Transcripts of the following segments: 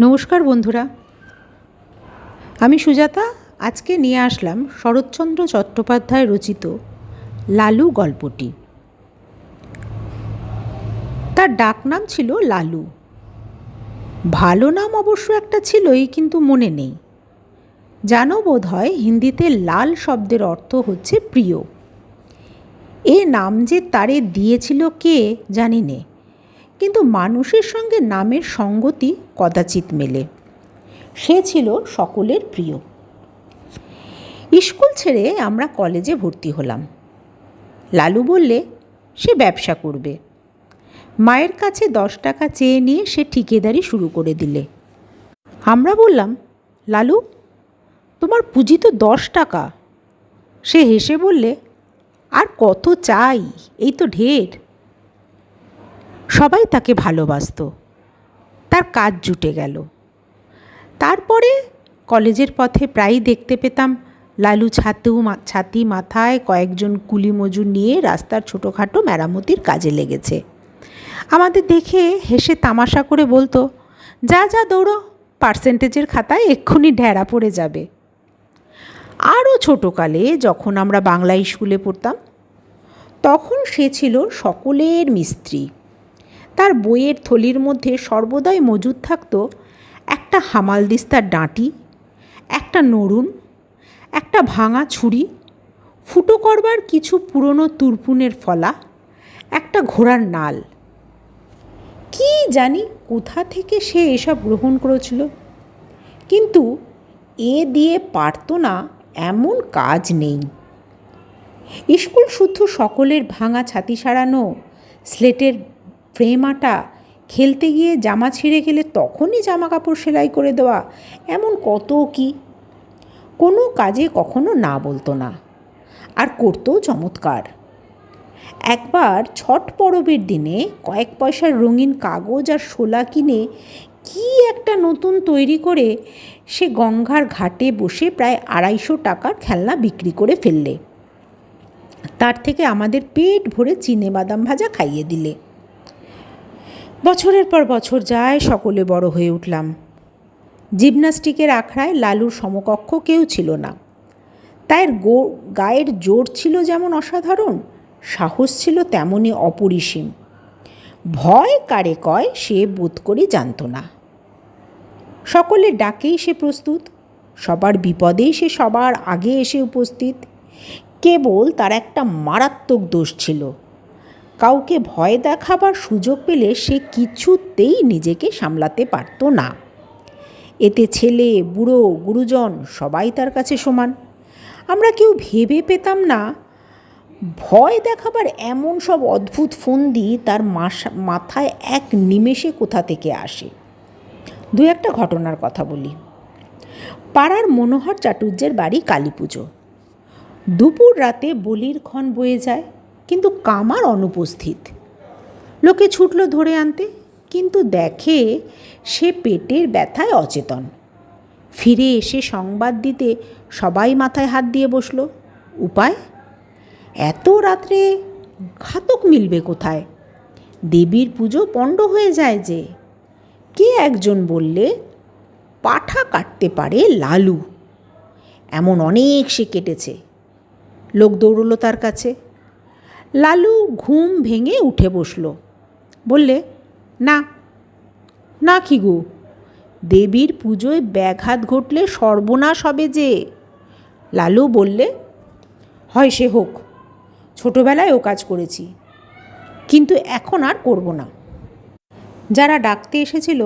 নমস্কার বন্ধুরা। আমি সুজাতা, আজকে নিয়ে আসলাম শরৎচন্দ্র চট্টোপাধ্যায় রচিত লালু গল্পটি। তার ডাকনাম ছিল লালু। ভালো নাম অবশ্য একটা ছিলই, কিন্তু মনে নেই। জানো বোধ হয়, হিন্দিতে লাল শব্দের অর্থ হচ্ছে প্রিয়। এ নাম যে তারে দিয়েছিল কে, জানি নে। কিন্তু মানুষের সঙ্গে নামের সঙ্গতি কদাচিৎ মেলে। সে ছিল সকলের প্রিয়। স্কুল ছেড়ে আমরা কলেজে ভর্তি হলাম। লালু বললে, সে ব্যবসা করবে। মায়ের কাছে দশ টাকা চেয়ে নিয়ে সে ঠিকেদারি শুরু করে দিলে। আমরা বললাম, লালু, তোমার পুঁজি তো দশ টাকা। সে হেসে বললে, আর কত চাই? এই তো ঢের। সবাই তাকে ভালোবাসত। তার কাজ জুটে গেল। তারপরে কলেজের পথে প্রায়ই দেখতে পেতাম লালু ছাতু ছাতি মাথায় কয়েকজন কুলি মজুর নিয়ে রাস্তার ছোটোখাটো মেরামতির কাজে লেগেছে। আমাদের দেখে হেসে তামাশা করে বলতো, যা যা, দৌড়ো, পার্সেন্টেজের খাতায় এক্ষুনি ঢেরা পড়ে যাবে। আরও ছোটোকালে যখন আমরা বাংলা স্কুলে পড়তাম, তখন সে ছিল সকলের মিস্ত্রি। তার বইয়ের থলির মধ্যে সর্বদাই মজুদ থাকত একটা হামালদিস্তার ডাঁটি, একটা নড়ুন একটা ভাঙা ছুরি, ফুটো করবার কিছু পুরনো তুরপুনের ফলা, একটা ঘোড়ার নাল। কি জানি কোথা থেকে সে এসব গ্রহণ করেছিল। কিন্তু এ দিয়ে পারতো না এমন কাজ নেই। স্কুল শুদ্ধ সকলের ভাঙা ছাতি সারানো, স্লেটের ফ্রেম আটা খেলতে গিয়ে জামা ছিঁড়ে গেলে তখনই জামা কাপড় সেলাই করে দেওয়া, এমন কত কি? কোনো কাজে কখনো না বলতো না। আর করতো চমৎকার। একবার ছট পরবের দিনে কয়েক পয়সার রঙিন কাগজ আর শোলা কিনে কি একটা নতুন তৈরি করে সে গঙ্গার ঘাটে বসে প্রায় আড়াইশো টাকার খেলনা বিক্রি করে ফেললে। তার থেকে আমাদের পেট ভরে চিনে বাদাম ভাজা খাইয়ে দিলে। বছরের পর বছর যায়, সকলে বড় হয়ে উঠলাম। জিমনাস্টিকের আখড়ায় লালুর সমকক্ষ কেউ ছিল না। তাই গো, গায়ের জোর ছিল যেমন অসাধারণ, সাহস ছিল তেমনই অপরিসীম। ভয় কারে কয় সে বোধ করি জানত না। সকলের ডাকেই সে প্রস্তুত, সবার বিপদেই সে সবার আগে এসে উপস্থিত। কেবল তার একটা মারাত্মক দোষ ছিল। কাউকে ভয় দেখাবার সুযোগ পেলে সে কিছুতেই নিজেকে সামলাতে পারত না। এতে ছেলে, বুড়ো, গুরুজন সবাই তার কাছে সমান। আমরা কেউ ভেবে পেতাম না। ভয় দেখাবার এমন সব অদ্ভুত ফন্দি তার মাথায় এক নিমেষে কোথা থেকে আসে? দু একটা ঘটনার কথা বলি। পাড়ার মনোহর চাটুর্যের বাড়ি কালী পুজো দুপুর রাতে বলির ক্ষণ বয়ে যায়। কিন্তু কামার অনুপস্থিত। লোকে ছুটল ধরে আনতে, কিন্তু দেখে সে পেটের ব্যথায় অচেতন। ফিরে এসে সংবাদ দিতে সবাই মাথায় হাত দিয়ে বসল। উপায়? এত রাত্রে ঘাতক মিলবে কোথায়? দেবীর পুজো পণ্ড হয়ে যায় যে। কে একজন বললে, পাঠা কাটতে পারে লালু। এমন অনেক সে কেটেছে। লোক দৌড়লো তার কাছে। লালু ঘুম ভেঙে উঠে বসল। বললে, না না কি গো? দেবীর পুজোয় ব্যাঘাত ঘটলে সর্বনাশ হবে যে। লালু বললে, হয় সে হোক, ছোটোবেলায় ও কাজ করেছি, কিন্তু এখন আর করব না। যারা ডাকতে এসেছিল,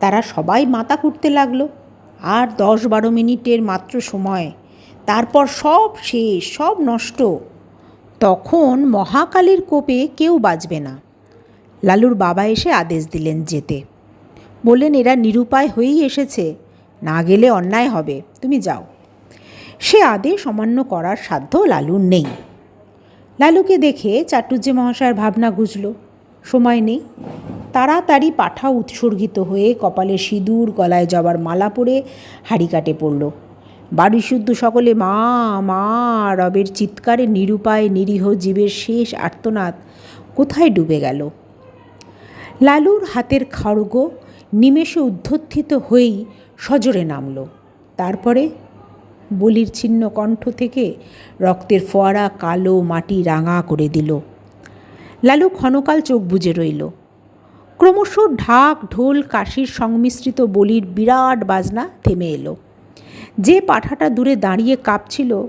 তারা সবাই মাথা কুটতে লাগল। আর দশ বারো মিনিটের মাত্র সময়, তারপর সব শেষ, সব নষ্ট। তখন মহাকালীর কোপে কেউ বাঁচবে না। লালুর বাবা এসে আদেশ দিলেন যেতে। বললেন, এরা নিরুপায় হয়েই এসেছে। না গেলে অন্যায় হবে। তুমি যাও। সে আদেশ অমান্য করার সাধ্য লালুর নেই। লালুকে দেখে চাটুর্যে মহাশয়ের ভাবনা ঘুচল। সময় নেই। তাড়াতাড়ি পাঠা উৎসর্গিত হয়ে কপালে সিঁদুর, গলায় জবার মালা পরে হাড়ি কাটে পড়ল। বাড়ি শুদ্ধ সকলে মা মা, রবের চিৎকারে নিরুপায় নিরীহ জীবের শেষ আর্তনাদ কোথায় ডুবে গেল? লালুর হাতের খড়গ নিমেষে উদ্ধত্থিত হয়েই সজোরে নামল। তারপরে বলির ছিন্ন কণ্ঠ থেকে রক্তের ফোয়ারা কালো মাটি রাঙা করে দিল। লালু ক্ষণকাল চোখ বুজে রইল। ক্রমশ ঢাক ঢোল কাশির সংমিশ্রিত বলির বিরাট বাজনা থেমে এলো। যে পাঠাটা দূরে দাঁড়িয়ে কাঁপছিল,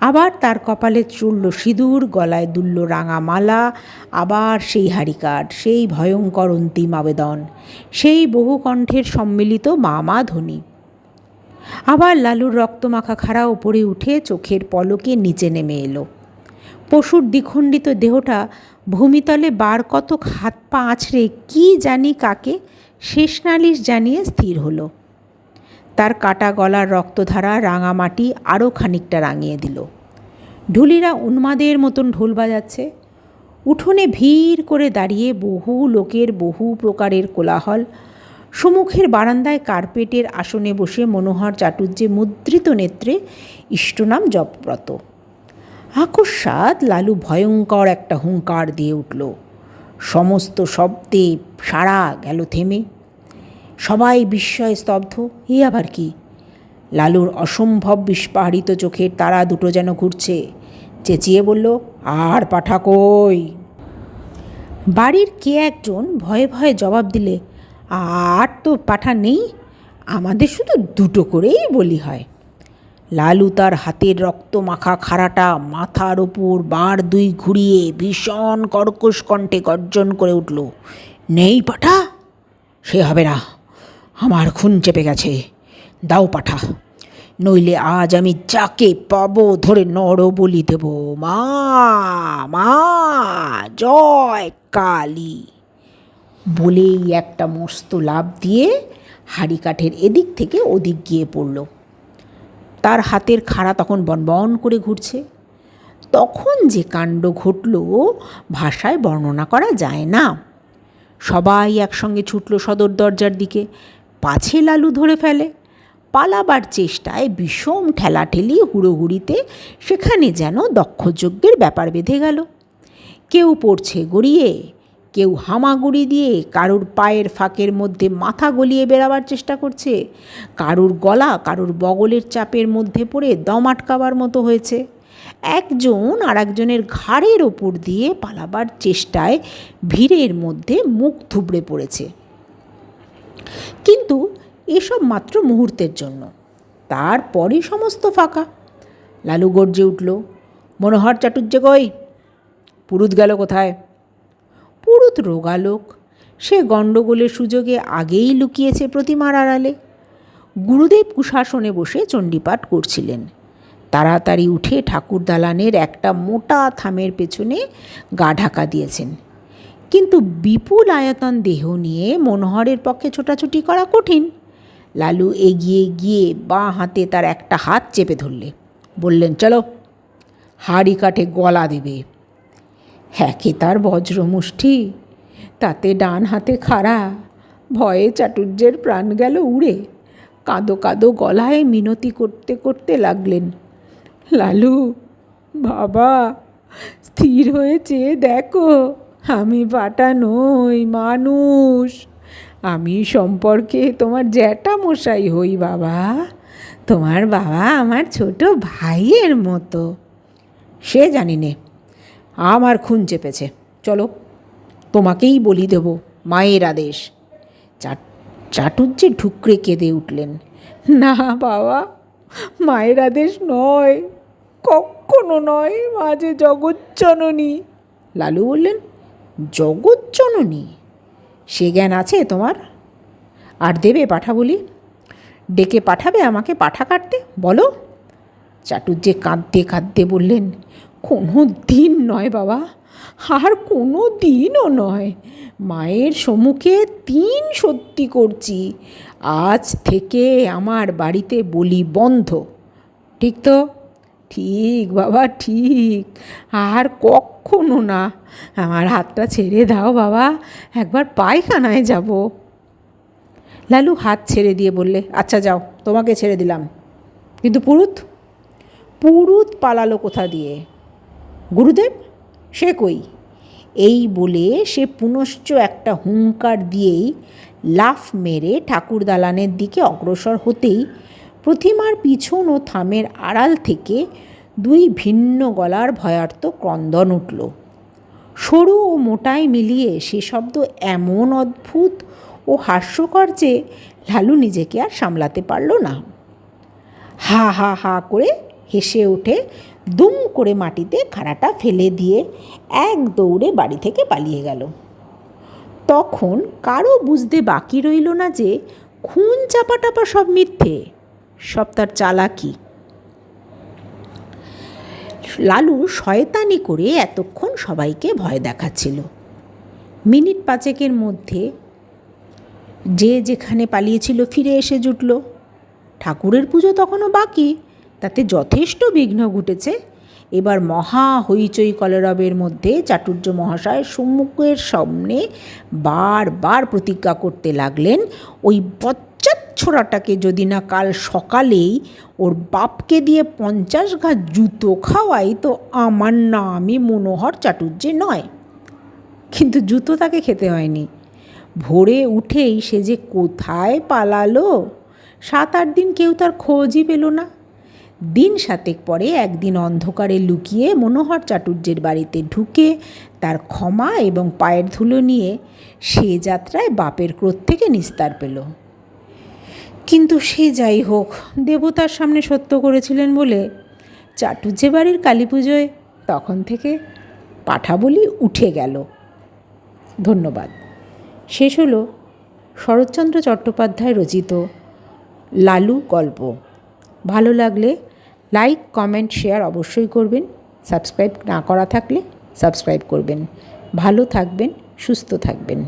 আবার তার কপালে চুড়ল সিঁদুর, গলায় দুলল রাঙা মালা আবার সেই হারিকাট সেই ভয়ঙ্কর অন্তিম আবেদন, সেই বহু কণ্ঠের সম্মিলিত মামা ধ্বনি। আবার লালুর রক্তমাখা খাড়া ওপরে উঠে চোখের পলকে নিচে নেমে এলো। পশুর দ্বিখণ্ডিত দেহটা ভূমিতলে বার কতক হাত পা আছড়ে কী জানি কাকে শেষ নালিশ জানিয়ে স্থির হলো। তার কাটা গলার রক্তধারা রাঙামাটি আরও খানিকটা রাঙিয়ে দিল। ঢুলিরা উন্মাদের মতন ঢোল বাজাচ্ছে। উঠোনে ভিড় করে দাঁড়িয়ে বহু লোকের বহু প্রকারের কোলাহল। সুমুখের বারান্দায় কার্পেটের আসনে বসে মনোহর চাটুর্যে মুদ্রিত নেত্রে ইষ্টনাম জপব্রত। আকস্মাৎ লালু ভয়ঙ্কর একটা হুঙ্কার দিয়ে উঠল। সমস্ত শব্দে সারা গেল থেমে। সবাই বিস্ময়ে স্তব্ধ, এ আবার কি? লালুর অসম্ভব বিস্পারিত চোখের তারা দুটো যেন ঘুরছে। চেঁচিয়ে বলল, আর পাঠা কই? বাড়ির কে একজন ভয়ে ভয়ে জবাব দিলে, আর তো পাঠা নেই, আমাদের শুধু দুটো করেই বলি হয়। লালু তার হাতের রক্ত মাখা খাড়াটা মাথার ওপর বার দুই ঘুরিয়ে ভীষণ কর্কশ কণ্ঠে গর্জন করে উঠল, নেই পাঠা, সে হবে না। আমার খুন চেপে গেছে। দাও পাঠা, নইলে আজ আমি যাকে পাবো ধরে নর বলি দেব। মা মা, জয় কালী। বলেই একটা মস্ত লাভ দিয়ে হাড়ি কাঠের এদিক থেকে ওদিক গিয়ে পড়ল। তার হাতের খাড়া তখন বনবন করে ঘুরছে। তখন যে কাণ্ড ঘটল ভাষায় বর্ণনা করা যায় না। সবাই একসঙ্গে ছুটল সদর দরজার দিকে। পাছে লালু ধরে ফেলে। পালাবার চেষ্টায় বিষম ঠেলাঠেলি হুড়োহুড়িতে সেখানে যেন দক্ষযজ্ঞের ব্যাপার বেঁধে গেল। কেউ পড়ছে গড়িয়ে, কেউ হামাগুড়ি দিয়ে কারুর পায়ের ফাঁকের মধ্যে মাথা গলিয়ে বেরাবার চেষ্টা করছে। কারুর গলা কারুর বগলের চাপের মধ্যে পড়ে দম আটকাবার মতো হয়েছে। একজন আর একজনের ঘাড়ের ওপর দিয়ে পালাবার চেষ্টায় ভিড়ের মধ্যে মুখ থুবড়ে পড়েছে। কিন্তু এসব মাত্র মুহূর্তের জন্য। তারপরই সমস্ত ফাঁকা। লালু গর্জে উঠল, মনোহর চাটুর্য কই? পুরুত গেল কোথায়? পুরুত রোগালোক, সে গণ্ডগোলের সুযোগে আগেই লুকিয়েছে প্রতিমার আড়ালে। গুরুদেব কুশাসনে বসে চণ্ডীপাঠ করছিলেন। তাড়াতাড়ি উঠে ঠাকুর দালানের একটা মোটা থামের পেছনে গা ঢাকা দিয়েছেন। কিন্তু বিপুল আয়তন দেহ নিয়ে মনোহরের পক্ষে ছোটাছুটি করা কঠিন। লালু এগিয়ে গিয়ে বাঁ হাতে তার একটা হাত চেপে ধরলে। বললেন, চলো, হাড়ি কাঠে গলা দেবে। হ্যাকে তার বজ্রমুষ্টি? তাতে ডান হাতে খাড়া। ভয়ে চাটুর্যের প্রাণ গেল উড়ে। কাঁদো কাঁদো গলায় মিনতি করতে করতে লাগলেন। লালু, বাবা, স্থির হয়েছে, দেখো। আমি বাটা নই মানুষ। আমি সম্পর্কে তোমার জ্যাঠা মশাই হই বাবা। তোমার বাবা আমার ছোট ভাইয়ের মতো। সে জানি নে, আমার খুন চেপেছে। চলো, তোমাকেই বলি দেব মায়ের আদেশ। চাট চাটুর্যে ঢুকরে কেঁদে উঠলেন। না বাবা, মায়ের আদেশ নয়, কখনো নয়, মাঝে জগজ্জননী। লালু বললেন জগজ্জননী সে জ্ঞান আছে তোমার? আর দেবে পাঠা বলি ডেকে পাঠাবে আমাকে পাঠা কাটতে? বলো। চাটুর্যে কাঁদতে কাঁদতে বললেন, কোনো দিন নয় বাবা, আর কোনো দিনও নয়। মায়ের সম্মুখে তিন সত্যি করছি। আজ থেকে আমার বাড়িতে বলি বন্ধ। ঠিক তো? ঠিক, বাবা, ঠিক। আর কখনো না। আমার হাতটা ছেড়ে দাও, বাবা। একবার পায়খানায় যাব। লালু হাত ছেড়ে দিয়ে বললে আচ্ছা যাও, তোমাকে ছেড়ে দিলাম। কিন্তু পুরুত পুরুত পালালো কোথা দিয়ে? গুরুদেব, সে কই? এই বলে সে পুনশ্চ একটা হুঙ্কার দিয়েই লাফ মেরে ঠাকুর দালানের দিকে অগ্রসর হতেই প্রতিমার পিছন ও থামের আড়াল থেকে দুই ভিন্ন গলার ভয়ার্থ ক্রন্দন উঠল। সরু ও মোটাই মিলিয়ে সে শব্দ এমন অদ্ভুত ও হাস্যকর যে লালু নিজেকে আর সামলাতে পারল না। হা হা হা করে হেসে উঠে দুম করে মাটিতে খাড়াটা ফেলে দিয়ে এক দৌড়ে বাড়ি থেকে পালিয়ে গেল। তখন কারও বুঝতে বাকি রইল না যে খুন চাপা টাপা সব মিথ্যে। সব তার চালাকি। লালু শয়তানি করে এতক্ষণ সবাইকে ভয় দেখাচ্ছিল। মিনিট পাঁচেকের মধ্যে যে যেখানে পালিয়েছিল ফিরে এসে জুটল। ঠাকুরের পুজো তখনও বাকি, তাতে যথেষ্ট বিঘ্ন ঘটেছে। এবার মহা হইচই কলরবের মধ্যে চাটুর্য মহাশয় সম্মুখের সামনে বারবার প্রতিজ্ঞা করতে লাগলেন, ওই বচ্চাত ছোড়াটাকে যদি না কাল সকালেই ওর বাপকে দিয়ে পঞ্চাশ ঘা জুতো খাওয়াই, তো আমার নামই মনোহর চাটুর্যে নয়। কিন্তু জুতো তাকে খেতে হয়নি। ভোরে উঠেই সে যে কোথায় পালালো, সাত আট দিন কেউ তার খোঁজই পেল না। দিন সাতেক পরে একদিন অন্ধকারে লুকিয়ে মনোহর চাটুর্যের বাড়িতে ঢুকে তার ক্ষমা এবং পায়ের ধুলো নিয়ে সে যাত্রায় বাপের ক্রোধ থেকে নিস্তার পেল। কিন্তু সে যাই হোক, দেবতার সামনে সত্য করেছিলেন বলে। চাটুর্যে বাড়ির কালী পুজোয় তখন থেকে পাঠা বলি উঠে গেল। ধন্যবাদ। শেষ হলো শরৎচন্দ্র চট্টোপাধ্যায় রচিত লালু গল্প। ভালো লাগলে লাইক, কমেন্ট, শেয়ার অবশ্যই করবেন। সাবস্ক্রাইব না করা থাকলে সাবস্ক্রাইব করবেন। ভালো থাকবেন, সুস্থ থাকবেন।